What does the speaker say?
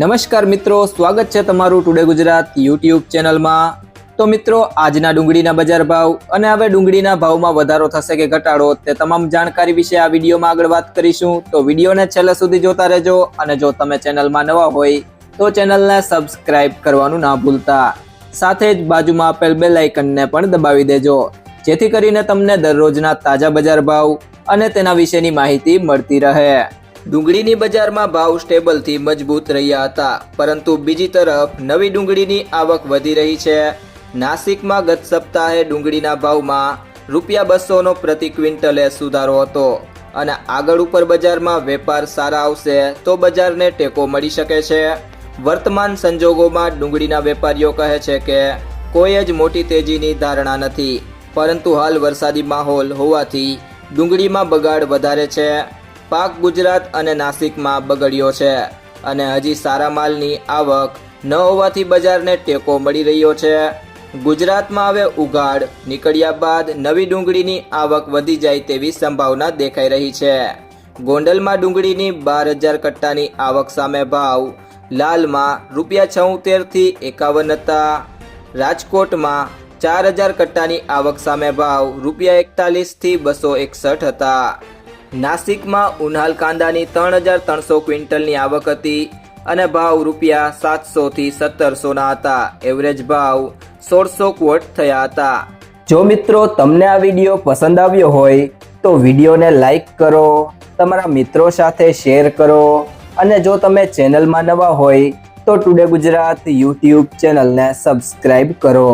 નમસ્કાર મિત્રો, સ્વાગત છે તમારું ટુડે ગુજરાત યુટ્યુબ ચેનલમાં. તો મિત્રો, આજના ડુંગળીના બજાર ભાવ અને હવે ડુંગળીના ભાવમાં વધારો થશે કે ઘટાડો તે તમામ જાણકારી વિશે આ વિડીયોમાં આગળ વાત કરીશું. તો વિડીયોને છેલ્લે સુધી જોતા રહેજો અને જો તમે ચેનલમાં નવા હોય, તો ચેનલને સબસ્ક્રાઇબ કરવાનું ના ભૂલતા. સાથે જ બાજુમાં આપેલ બેલ આઇકનને પણ દબાવી દેજો, જેથી કરીને તમને દરરોજના તાજા બજાર ભાવ અને તેના વિશેની માહિતી મળતી રહે. ડુંગળીની બજારમાં ભાવ સ્ટેબલથી મજબૂત રહ્યા હતા, પરંતુ બીજી તરફ નવી ડુંગળીની આવક વધી રહી છે. નાસિકમાં ગત સપ્તાહે ડુંગળીના ભાવમાં રૂપિયા બસોનો પ્રતિ ક્વિન્ટલે સુધારો હતો અને આગળ ઉપર બજારમાં વેપાર સારા આવશે તો બજારને ટેકો મળી શકે છે. વર્તમાન સંજોગોમાં ડુંગળીના વેપારીઓ કહે છે કે, કોઈ જ મોટી તેજીની ધારણા નથી, પરંતુ હાલ વરસાદી માહોલ હોવાથી ડુંગળીમાં બગાડ વધારે છે. પાક ગુજરાત અને નાસિકમાં બગડ્યો છે અને હજી સારા માલની આવક ન હોવાથી બજારને ટેકો મળી રહ્યો છે. ગુજરાતમાં હવે ઉઘાડ, નીકળ્યા બાદ નવી ડુંગળીની આવક વધી જાય તેવી સંભાવના દેખાઈ રહી છે. ગોંડલમાં ડુંગળીની બાર હજાર કટ્ટાની આવક સામે ભાવ, લાલમાં રૂપિયા છોતેરથી એકાવન હતા. રાજકોટમાં ચાર હજાર કટ્ટાની આવક સામે ભાવ, રૂપિયા એકતાલીસથી બસો એકસઠ હતા. નાસિકમાં ઉનાલ કાંદાની ત્રણ હજાર ત્રણસો ક્વિન્ટલની આવક હતી અને ભાવ રૂપિયા સાતસોથી સત્તરસોના હતા. એવરેજ ભાવ સોળસો ક્વોટ થયા હતા. જો મિત્રો તમને આ વીડિયો પસંદ આવ્યો હોય, તો વિડીયોને લાઈક કરો, તમારા મિત્રો સાથે શેર કરો અને જો તમે ચેનલમાં નવા હોય, તો ટુડે ગુજરાત યુટ્યુબ ચેનલને સબસ્ક્રાઈબ કરો.